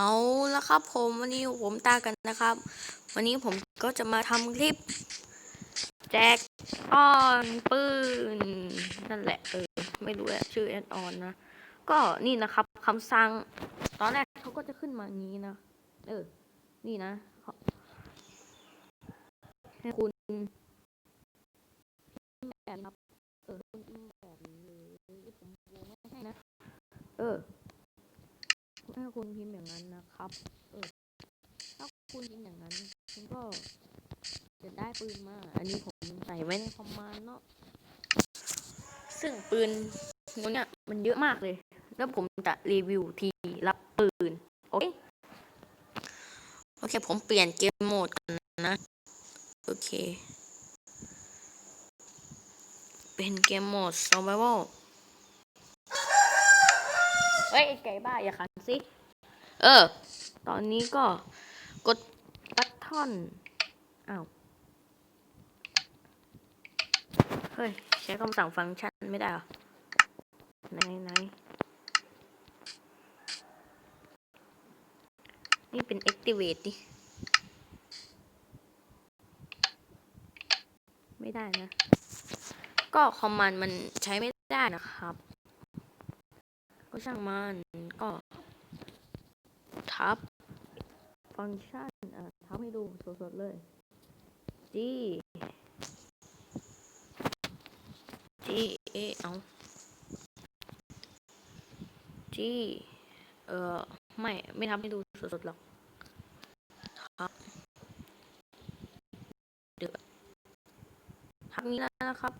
เอาละครับผมวันนี้ผมตากันนะครับ วันนี้ผมก็จะมาทำคลิป แจกออนปืนนั่นแหละเออไม่รู้แหละชื่อแอดออนนะก็นี่นะครับคำสั่งตอนแรกเขาก็จะขึ้นมาอย่างนี้นะเออ นี่นะให้คุณแบบรับเออคุณแบบนี้เลยผมวงไม่ให้นะเออ ถ้าคุณพิมพ์อย่างนั้นนะครับ เออ ถ้าคุณพิมพ์อย่างนั้น คุณก็จะได้ปืนมา อันนี้ผมใส่ไว้ในคอมมานด์เนาะ ซึ่งปืนนู้นเนี่ยมันเยอะมากเลย แล้วผมจะรีวิวทีรับปืน โอเค โอเค ผมเปลี่ยนเกมโหมดกันนะ โอเค เป็นเกมโหมด survival เฮ้ยไอ้ไก่บ้าอย่าขันสิ เออ ตอนนี้ก็กดบัตทอนอ้าว เฮ้ย ใช้คำสั่งฟังก์ชันไม่ได้เหรอ ไหนไหนนี่เป็น activate ดิไม่ได้นะ ก็คอมมานด์มันใช้ไม่ได้นะครับก็ ช่างมันก็ทับ ฟังก์ชันอะทับให้ดูสดๆเลย G G เอเอา G เออไม่ ไม่ทำให้ดูสดๆหรอกครับเดี๋ยวทับนี้แล้วนะครับ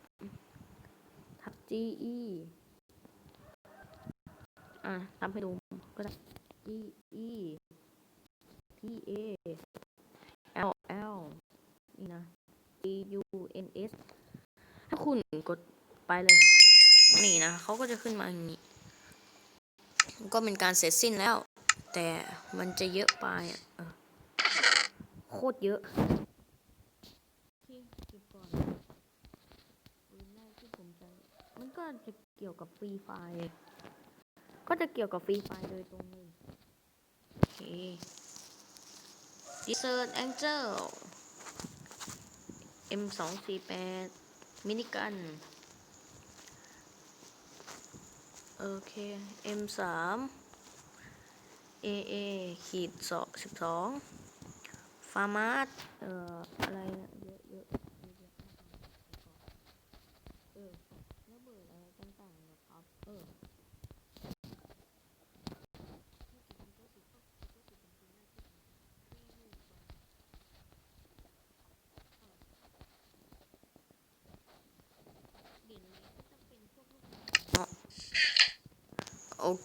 ทับ G E อะทำให้ดูก็ได้ G E T A L L นี่นะ G U N S ถ้าคุณกดไปเลย นี่นะเขาก็จะขึ้นมาอย่างนี้ ก็เป็นการเสร็จสิ้นแล้ว แต่มันจะเยอะไปอะเออโคตรเยอะที่เก็บก่อนปืนแรกที่ผมจะมันก็จะเกี่ยวกับฟรีไฟ ก็จะเกี่ยวกับฟรีไฟล์โดยตรงเลยโอเค Desert Angel M สองสี่แปดมินิกัน โอเค M สาม AA ขีดสองสิบสองฟาร์มาร์เอ่อ อะไรนะเยอะเยอะเยอะเยอะเออระเบิดอะไรต่างๆนะครับ เออ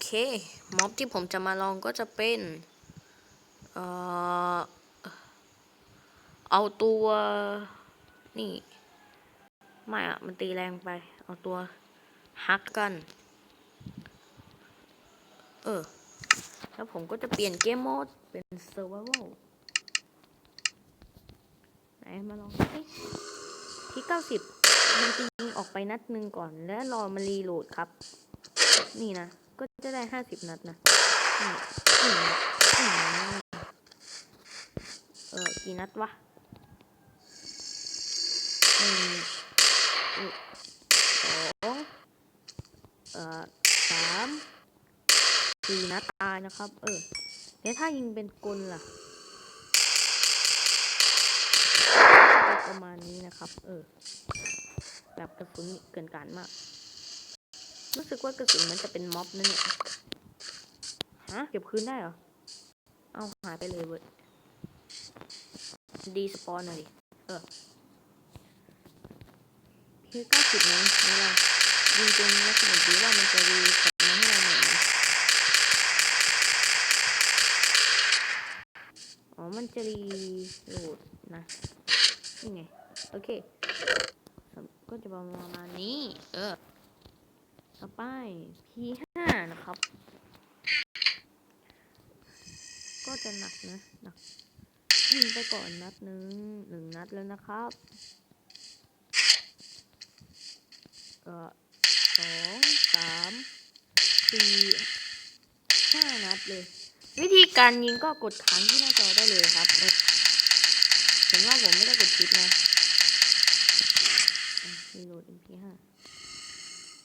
เค ม็อบที่ผมจะมาลองก็จะเป็นเอ่อเอาตัวนี่ ไม่อะมันตีแรงไป เอาตัวฮักกัน เออ แล้วผมก็จะเปลี่ยนเกมโหมด เป็น survival ไหนมาลองสิที่เก้าสิบมันจะยิงออกไปนัดหนึ่งก่อน แล้วรอมันรีโหลดครับ นี่นะ จะได้ห้าสิบนัดนะเออกี่นัดวะหนึ่งสองเออสามสี่นัดตายนะครับ เออเดี๋ยวถ้ายิงเป็นกลล่ะประมาณนี้นะครับ เออ แบบกระสุนเกินการมาก รู้สึกว่ากระสุนมันจะเป็นม็อบนั่นเนี่ยฮะเก็บคืนได้เหรอ เอาหายไปเลยเว้ยดีสปอนหน่อยดิเออคือเก้าสิบนะเวลายิงจนลักษณะดีว่ามันจะรีกลับมาให้เราหน่อยนะอ๋อ มันจะรีโหลดนะ นี่ไง โอเค ก็จะประมาณนี้ เออ ต่อไป P5 นะครับ ก็จะหนักนะหนักยิงไปก่อนนัดหนึ่งหนึ่งนัดแล้วนะครับเออสองสามสี่ห้านัดเลย วิธีการยิงก็กดค้างที่หน้าจอได้เลยครับเห็นว่าผมไม่ได้กดชิปนะรีโหลด MP5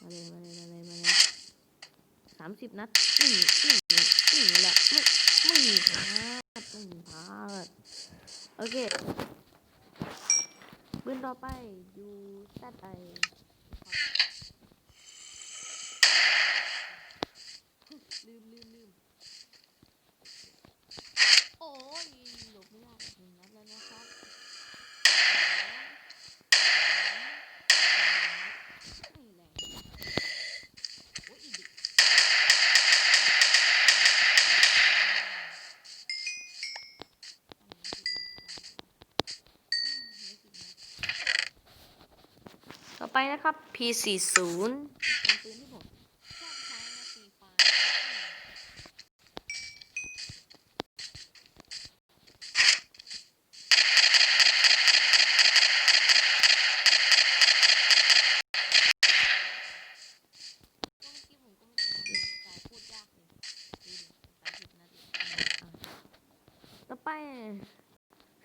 มาเลยมาเลยมาเลยมาเลย สิบนัดอืมอืมอืมแหละไม่ไม่มีพลาดไม่มีพลาดโอเคปืนต่อไปยูแซดไอลืมลืมลืมโอ้ยหลบไม่ได้หนึ่งนัดแล้วนะครับสองสามสี่ไม่แรงโอ้ยอีกดิต่อไป นะครับ P40 เป็นปืนที่ผมชอบใช้นฟรีไฟก็อกี้ผมก็ไม่ได้นับสายพูดยากเลยดูดิสายสิบนาทีต่อไป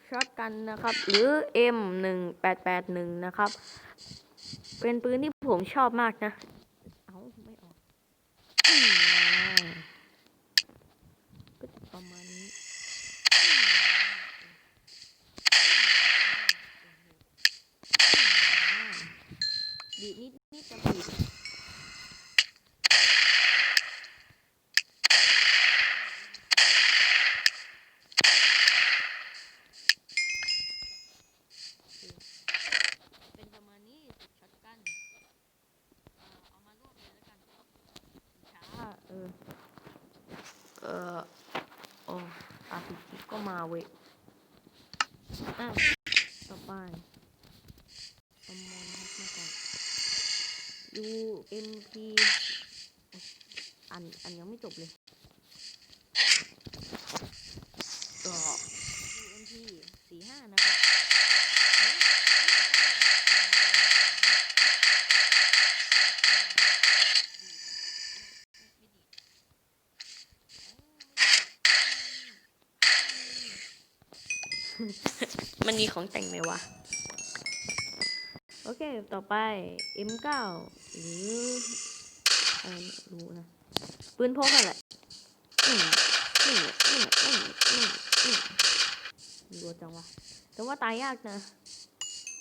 ช็อตกันนะครับ หรือ M1881 นะครับ เป็นปืนที่ผมชอบมากนะ เอาไม่ออกอืมก็จะประมาณนี้ดีดนิดนิดจะผิดเป็นประมาณนี้ช็อตกัน เอ่อเอามารวบเลยแล้วกันช้าเออ เออโอ้อาพิจิก็มาเว้ยอะต่อไปประมอนครับมาก่อน UMP อัน อันยังไม่จบเลยก็ UMP สี่ห้านะครับเฮ้ยเฮ้ยจะต้องแบบ มันมีของแต่งไหมวะ โอเค ต่อไป M9 หรืออะไรรู้นะ ปืนพกนั่นแหละนี่นี่นี่นี่นี่นี่รัวจังวะ แต่ว่าตายยากนะ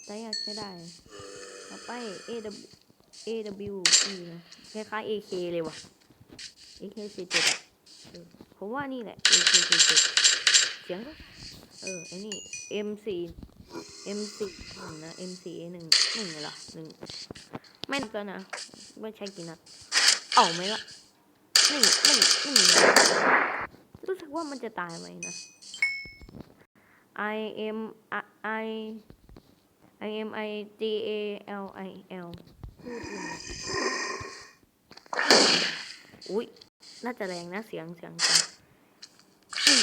ตายยากใช้ได้ ต่อไป AW AW นะคล้ายๆ AK เลยวะ AK47 อะผมว่านี่แหละ AK47 เสียงก็ เออไอ้นี่ M4 M4 หนึ่งนะ M4 หนึ่งหนึ่งเหรอหนึ่งไม่นับแล้วนะไม่ใช่กี่นัดเอาไหมล่ะหนึ่งหนึ่งหนึ่งรู้สึกว่ามันจะตายไหมนะ I M I I M I G A L I L อุ้ยน่าจะแรงนะเสียงเสียงจังหนึ่ง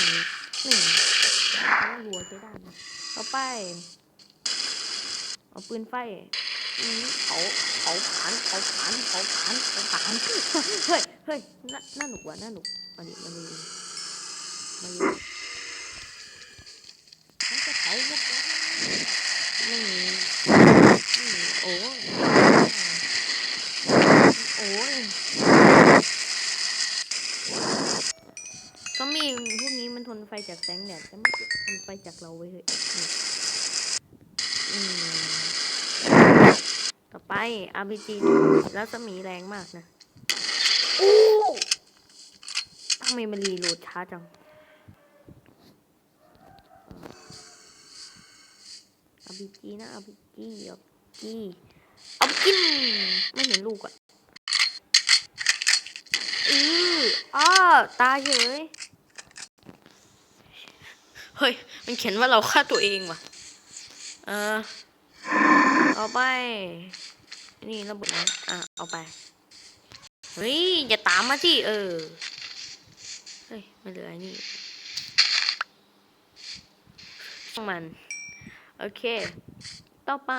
หนึ่ง รัวใช้ได้นะต่อไป เอาปืนไฟอืมเขาเขาผานเขาผานเขาผานเขาผานเฮ้ยเฮ้ยน่าน่าหนุกว่ะน่าหนุกมาดิมาดิมาดิมันจะเผาหมดแล้วนี่นี่โอ้ยโอ้ยซอมบี้พวกนี้มันทน ไฟจากแสงแดดแต่ไม่ทนไฟจากเราเว้ยเฮ้ยนี่อืมต่อไป RPG แล้วสมีแรงมากนะโอ้ทำไมมันรีโหลดช้าจัง RPG นะ RPG RPG เอาไปกินไม่เห็นลูกอะอืออ้อตายเฉย เฮ้ย มันเขียนว่าเราฆ่าตัวเองว่ะ เออต่อไป นี่ระเบิดนะอะ เอาไป เฮ้ย อย่าตามมาสิ เออ เฮ้ย ไม่เหลือไอ้นี่ช่างมัน โอเค ต่อไป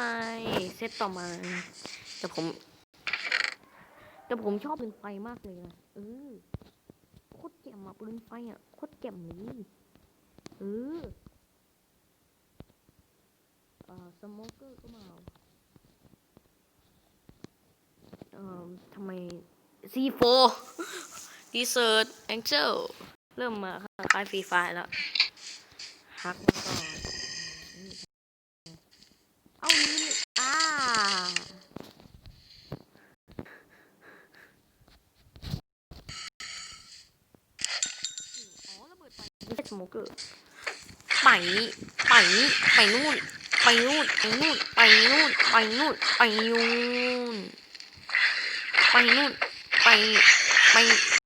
เซตต่อมา แต่ผม แต่ผมชอบป็นไฟมากเลยนะเออคตรแจ่มอะปืนไฟอะโคตรแจ่มเลย เอออ่าสโมเกอร์ก็มาเอ่อทำไม C4 Desert Angel เจลเริ่มมาคล้ายฟรีไฟแล้วฮักมาก่อนเอานี่อ่าอ๋อระเบิดไฟไม่ใช่สโมเกอร์ ไปไปไปนู่น ไปนู่นไปนู่นไปนู่นไปนู่นไปนู่นไปนู่นไปไป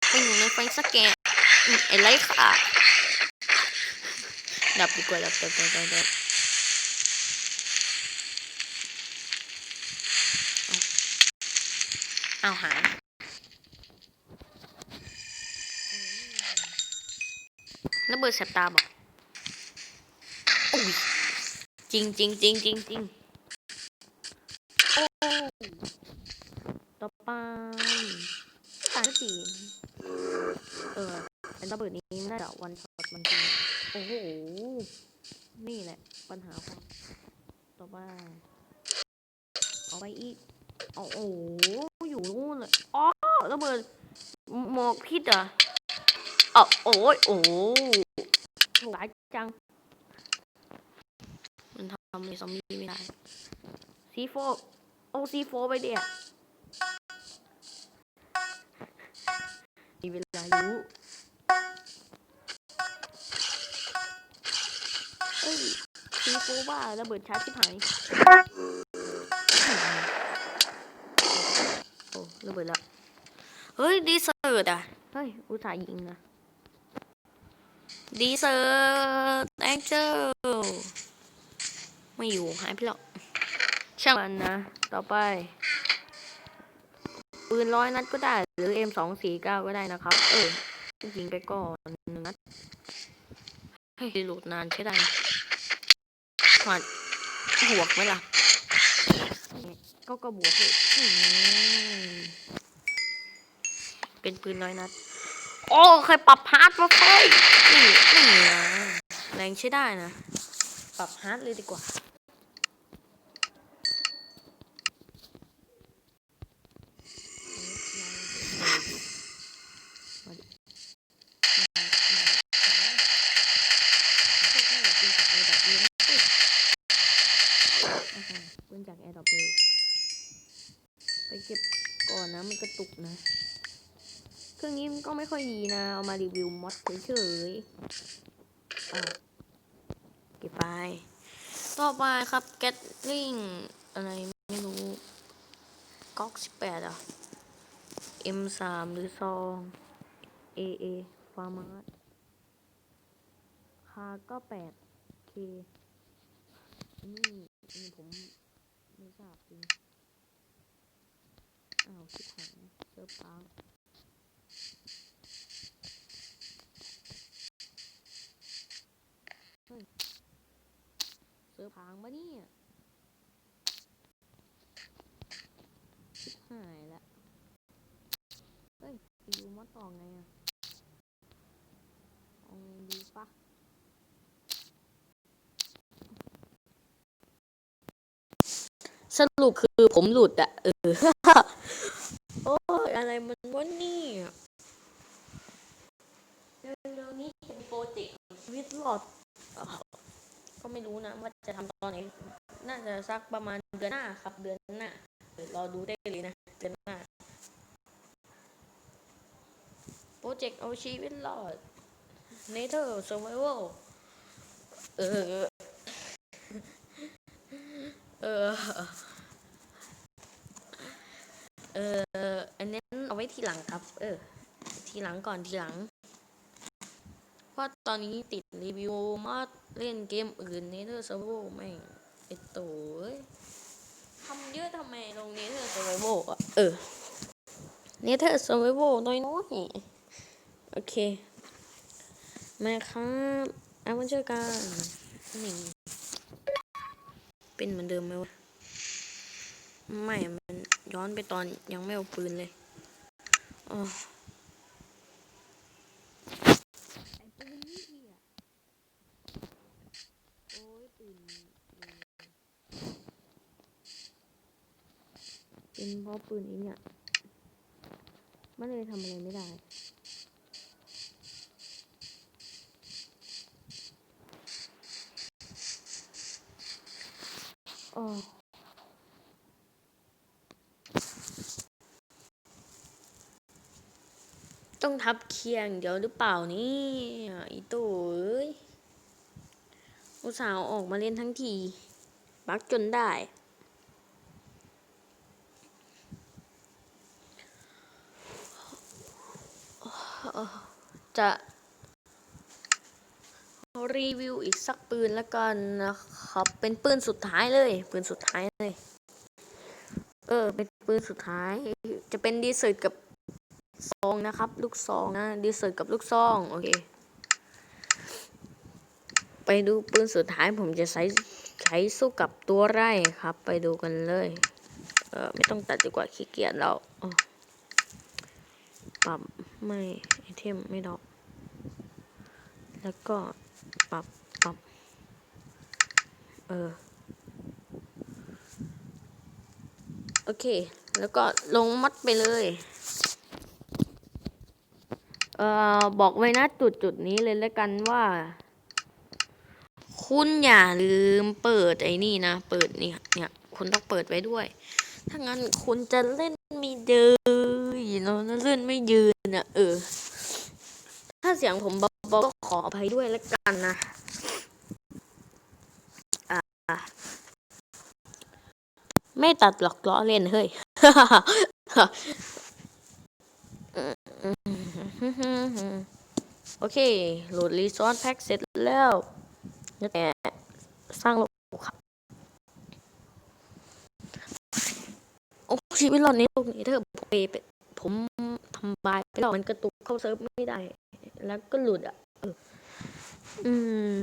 ไปอยู่ในไฟสแกนอืมไอ้ไรค่ะดับดีกว่าดับดับดับดับเอาเอาหายระเบิดแสตาบอกโอ้ย จริงจริงจริงจริงจริงโอ้ต่อไปตายสี่เออเป็นระเบิดนี้น่าจะวันช็อตมันจริงโอ้โห นี่แหละ ปัญหาความต่อไปเอาไปอีกโอ้โห อยู่นู่นเลยอ๋อระเบิดหมอกพิษเหรอะอ๋อโอ้ยโอ้โหร้ายจัง ทำเลยซอมบี้ไม่ได้ซีโฟโอ้ซีโฟไปเดียมีเวลาอยู่เอ้ยซีโฟบ้าระเบิดชาร์จชิบหายโอ้ระเบิดแล้ว เฮ้ย ดีเซอร์ตอะ เฮ้ย อุตส่าห์ยิงนะดีเซอร์แองเจล ไม่อยู่หายไปแล้วช่างมันนะ ต่อไป ปืนร้อยนัดก็ได้ หรือ M สองสี่เก้าก็ได้นะครับ เออยิงไปก่อนหนึ่งนัดเฮ้ยโหลดนานใช่ได้นะหวาดบวกไหมล่ะ ก็ก็บวกเลยเป็นปืนน้อยนัด โอ้เคยปรับฮาร์ดมาเฟ้ยนี่นี่นะแรงใช้ได้นะ ปรับฮาร์ดเลยดีกว่าปืนจากแอร์ดรอปเลยไปเก็บก่อนนะ มันกระตุกนะ เครื่องนี้มันก็ไม่ค่อยดีนะ เอามารีวิวมอดเฉยๆอะเก็บไป ต่อไปครับแกตลิงอะไรไม่รู้ก๊อกสิบแปดอะ M สามหรือซอง A A ฟาร์มาร์คาก็แปด K นี่นี่ผมไม่ทราบจริงอ้าวชิบหายเซิร์ฟค้างเฮ้ย เซิร์ฟค้างปะเนี่ยชิบหายละเฮ้ยไปดูมอดต่อไงอะเอาไงดีปะสรุปคือผมหลุดอะเออ โอ้ยอะไรมันวะเนี่ยเร็วๆนี้จะมีโปรเจกต์ชีวิตรอดเอ่อก็ ไม่รู้นะว่าจะทำตอนไหน น่าจะสักประมาณเดือนหน้าครับเดือนหน้าเดี๋ยวรอดูได้เลยนะเดือนหน้าโปรเจกต์เอาชีวิตรอด Nether Survival เออเออ เออ อันนี้เอาไว้ทีหลังครับ เออ ทีหลังก่อนทีหลัง เพราะตอนนี้ติดรีวิวมาเล่นเกมอื่นเนเธอร์เซอร์โวไม่งไอโตัวเอ้ยทำเยอะทำไมลงเนเธอร์เซอร์โวอะ เออเนเธอร์เซอร์โวน้อยน้อยโอเค มาครับเอามาเจอกันนี่เป็นเหมือนเดิมไหมวะ ไม่ มันย้อนไปตอนยังไม่เอาปืนเลยอ๋อ เป็นเพราะปืนไอ้เนี่ย มันเลยทำอะไรไม่ได้ โอ้ต้องทับเคียงเดี๋ยวหรือเปล่านี่อีตู่เอ้ยอุตส่าห์ออกมาเล่นทั้งที บักจนได้ จะรีวิวอีกสักปืนแล้วกันนะครับ เป็นปืนสุดท้ายเลย ปืนสุดท้ายเลย เออ เป็นปืนสุดท้าย จะเป็นดีเซอร์กับซองนะครับ ลูกซองนะ ดีเซอร์กับลูกซอง โอเค ไปดูปืนสุดท้ายผมจะใช้ใช้สู้กับตัวไร่ครับ ไปดูกันเลย เออไม่ต้องตัดดีกว่าขี้เกียจแล้วปรับไม่ไอเทมไม่ดอก แล้วก็ปรับปรับเออโอเค แล้วก็ลงมัดไปเลยเอ่อบอกไว้นะจุดจุดนี้เลยแล้วกันว่า คุณอย่าลืมเปิดไอ้นี่นะ เปิดเนี่ยเนี่ยคุณต้องเปิดไว้ด้วย ถ้างั้นคุณจะเล่นไม่เดินเนาะเล่นไม่ยืนอะเออ ถ้าเสียงผมเบาๆก็ขออภัยด้วยแล้วกันนะ อ่า ไม่ตัดหรอกล้อเล่นเฮ้ยโอเค โหลดรีซอสแพ็กเสร็จแล้วแต่สร้างโลกครับ โอ้ชีวิตราในโลกนี้เธอผมไปไป ผมทำบายไปแล้วมันกระตุกเข้าเซิร์ฟไม่ได้ แล้วก็หลุดอะเอออืม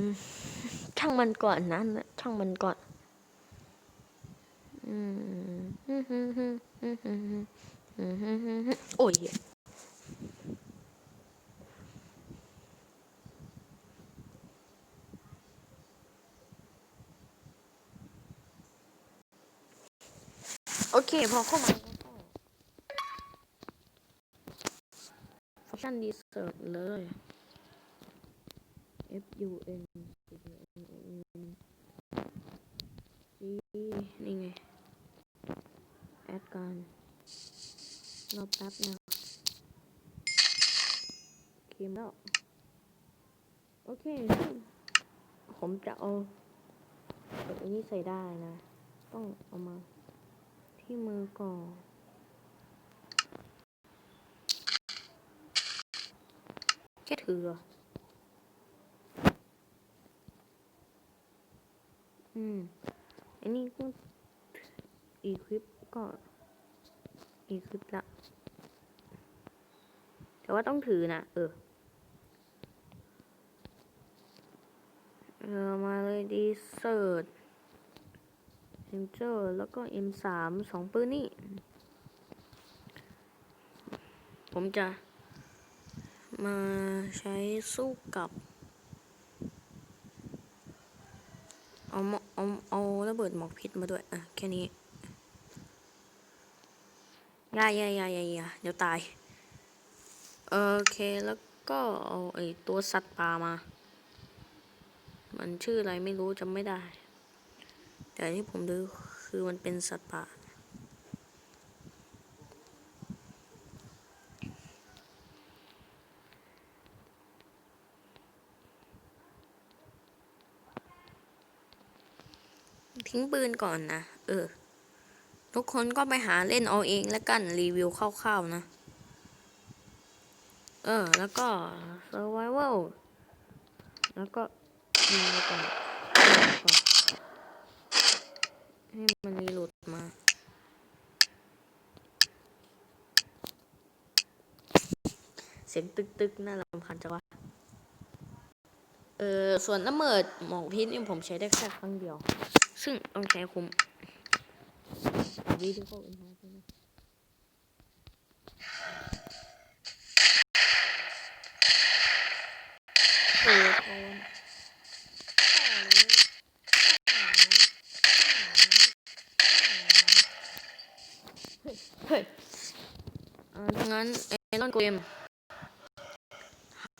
ช่างมันก่อนนะช่างมันก่อน อืมโอ้ยโอเค พอเข้ามา ฟังก์ชันดีเซิร์เลย F U N C N O N G นี่ไง แอดการรอแป๊บนะเกมแล้ว โอเค ผมจะเอาอันนี้ใส่ได้นะ ต้องเอามาที่มือก่อน แค่ถือเหรออืม อันนี้ก็อีคลิปก็อีคลิปละ แต่ว่าต้องถือนะ เออ เออ มาเลยดีเซิร์ตเซนเจอร์แล้วก็ M3 สองปืนนี่ ผมจะ มาใช้สู้กับ เอาหมอเอาเอาระเบิดหมอกพิษมาด้วยอะแค่นี้ยายายายายาเดี๋ยวตาย โอเคแล้วก็เอาไอตัวสัตว์ป่ามา มันชื่ออะไรไม่รู้จำไม่ได้ แต่ที่ผมดูคือมันเป็นสัตว์ป่า ทิ้งปืนก่อนนะ เออ ทุกคนก็ไปหาเล่นเอาเองแล้วกันรีวิวคร่าวๆนะ เออ แล้วก็ survival แล้วก็ยิงไปก่อนก่อนให้มันรีโหลดมาเสียงตึกๆ น่ารำคาญจังวะ เออ ส่วนน้ำเมิดหมอกพิษนี่ผมใช้ได้แค่ครั้งเดียว ซึ่งต้องใช้คุ้มวิดีโออินทาใช่ไหมโอ้โห M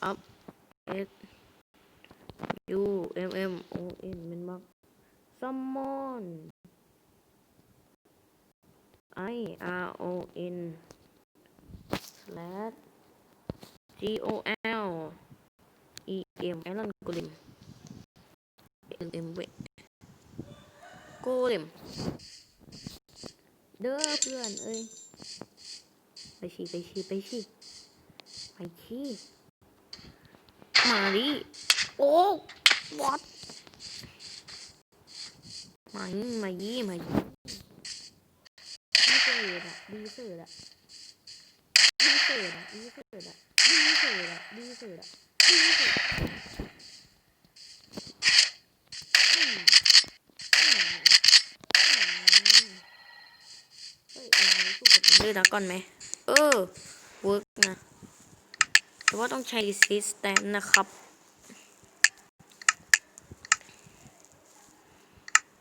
ครับ S U M M O N มันมัก summon I R O N slash G O L E M ไอรอนโกลิม L M เวโกลิม เด้อเพื่อนเอ้ยไปฉีไปฉีไปฉีไปฉีมาดิโอ้วอตมายี่มายี่มายี่ดีเสิร์ดอะดีเสิร์ดอะดีเสิร์ดอะดีเสิร์ดอะดีเสิร์ดอะดีเสิร์ดอะดีเสิร์ดอืมอืมอืมเฮ้ยเราสู้กับมัน ด้วยดราก่อนไหม เออเวิร์กนะ แต่ว่าต้องใช้ resistance นะครับ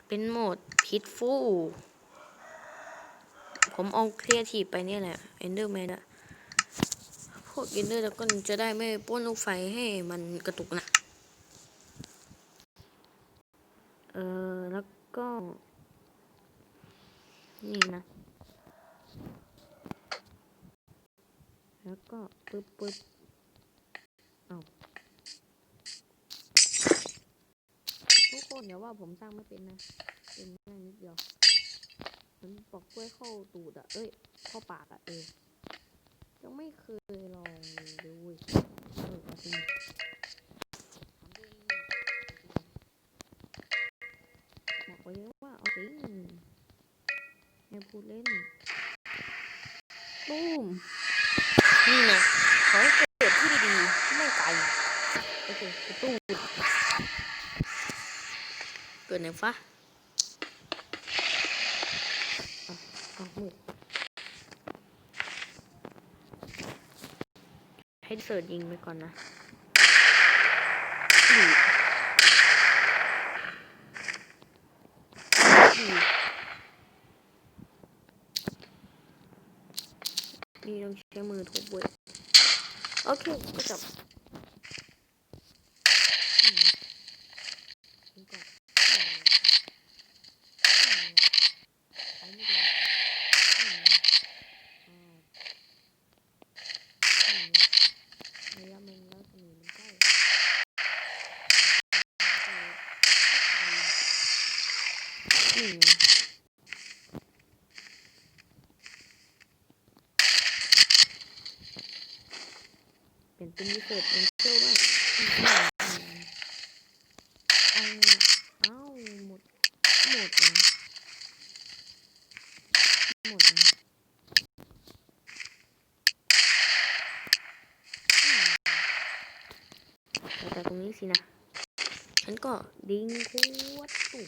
เป็นโหมดพิษฟูผมเอาเคลียร์ทีไปนี่แหละ Enderman อะพวก Ender แล้วก็จะได้ไม่ป้นลูกไฟให้มันกระตุกนะ เออแล้วก็ นี่นะ แล้วก็ปึ๊บปึ๊บเอาทุกคนอย่าว่าผมสร้างไม่เป็นนะ เป็นง่ายนิดเดียวมันปอกกล้วยเข้าตูดอะเอ้ย เข้าปากอะเออยังไม่เคยลองเลยเว้ยเออจริงทำเนี่ยบอกไว้เลยว่าเอาจริงอย่าพูดเล่นตูม นี่นะขอให้เกิดที่ดีๆ ไม่ไกลโอเคกระตู้ เกิดไหนฟ้าให้เสิร์ชยิงไปก่อนนะนี่ต้องใช้มือทุบเว้ยโอเคก็จบอืมนี่ก็อืมอืมไปไม่ได้อืมอ่าอืมระยะมันแล้วสมีมันใกล้อืมเป็นตุ้มวิเศษเป็นเจ้าว่าอืมเอาเอาหมด หมดเลยหมดเลยอืม แต่ตรงนี้สินะ ฉันก็ดิ้งขวดตุ่ม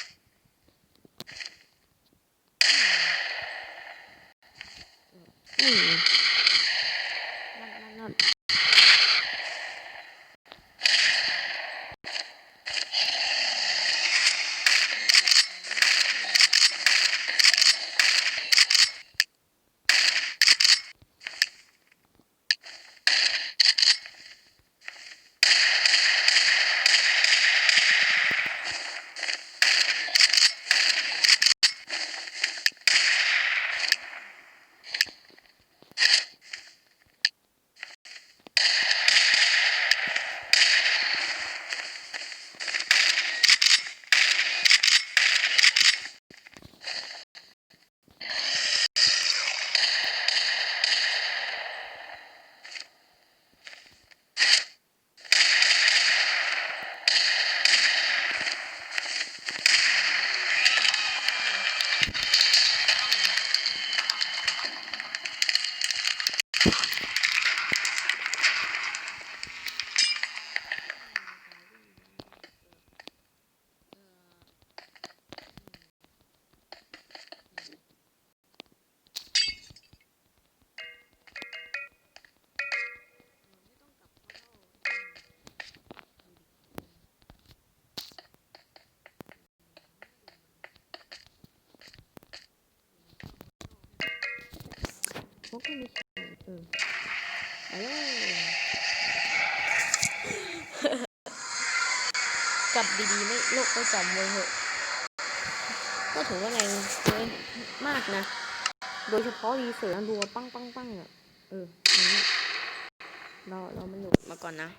จำไว้เถอะก็ถือว่าแรงเกินมากนะ โดยเฉพาะรีเสิร์ชรัวปั้งปั้งปั้งอะเออนี้เราเรามันหลุดมาก่อนนะ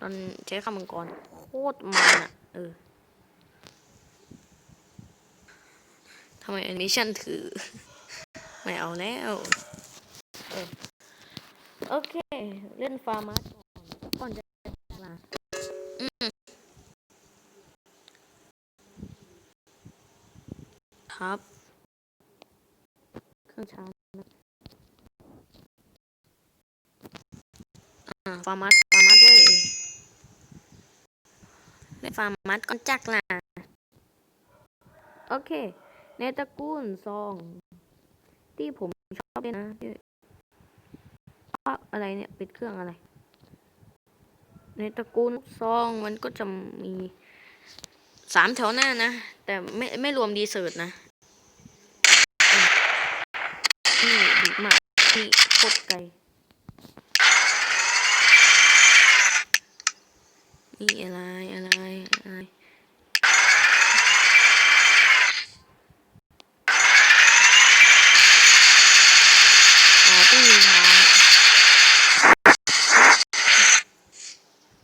ตอนใช้คำมังกรโคตรมันอะ เออทำไมแอนิเมชันถือ ไม่เอาแล้ว เออ โอเค เล่นฟาร์มาก่อนก่อนจะลาอืมครับเครื่องชาร์จนะอ่าฟาร์มัสฟาร์มัสเว้ยเล่นฟาร์มัสก่อนจักนะโอเค ในตระกูลซอง ที่ผมชอบเล่นนะที่ว่า อะไรเนี่ยปิดเครื่องอะไร ในตระกูลซองมันก็จะมีสามแถวหน้านะ แต่ไม่ไม่รวมดีเซิร์ตนะอะนี่ดีมากนี่โคตรไกลนี่อะไรอะไรอะไรอ๋อต้องยิงท้าย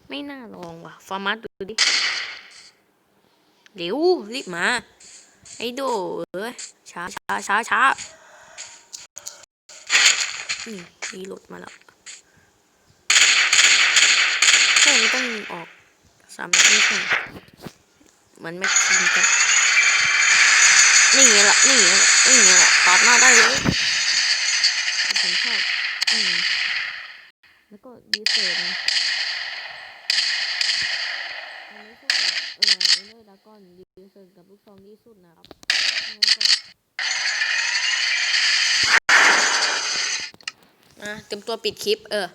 ไม่น่าลองว่ะ ฟอร์มัสดูดิเร็วรีบมา ไอ้โดเอ้ยช้าช้าช้าช้านี่รีโหลดมาแล้วแค่นี้ต้องออกสามนัดไม่ใช่เหมือนแม็กซิมกันนี่ไงล่ะนี่ไงล่ะนี่ไงล่ะตัดหน้าได้เลยผมชอบอืมแล้วก็ดีเซลนะอันนี้ก็แบบเออเอ เลอร์ดากอนดีเซลกับลูกซองดีสุดนะครับงั้นก็อะเตรียมตัวปิดคลิป เออ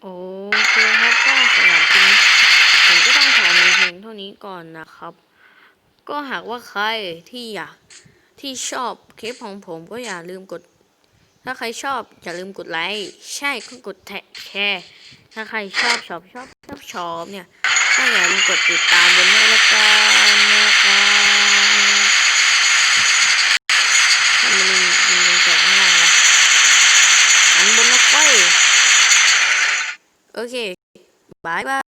โอเคครับก็สำหรับคลิปนี้ผมก็ต้องขอมีเพียงเท่านี้ก่อนนะครับ ก็หากว่าใครที่อยากที่ชอบคลิปของผมก็อย่าลืมกด ถ้าใครชอบอย่าลืมกดไลค์ ใช่ก็กดแท็กแชร์ ถ้าใครชอบชอบชอบชอบชอบเนี่ยก็อย่าลืมกดติดตามบนนี้แล้วกันนะครับทำไมลืมลืมแจกข้างล่างวะอันบนนกไว้โอเคบายบาย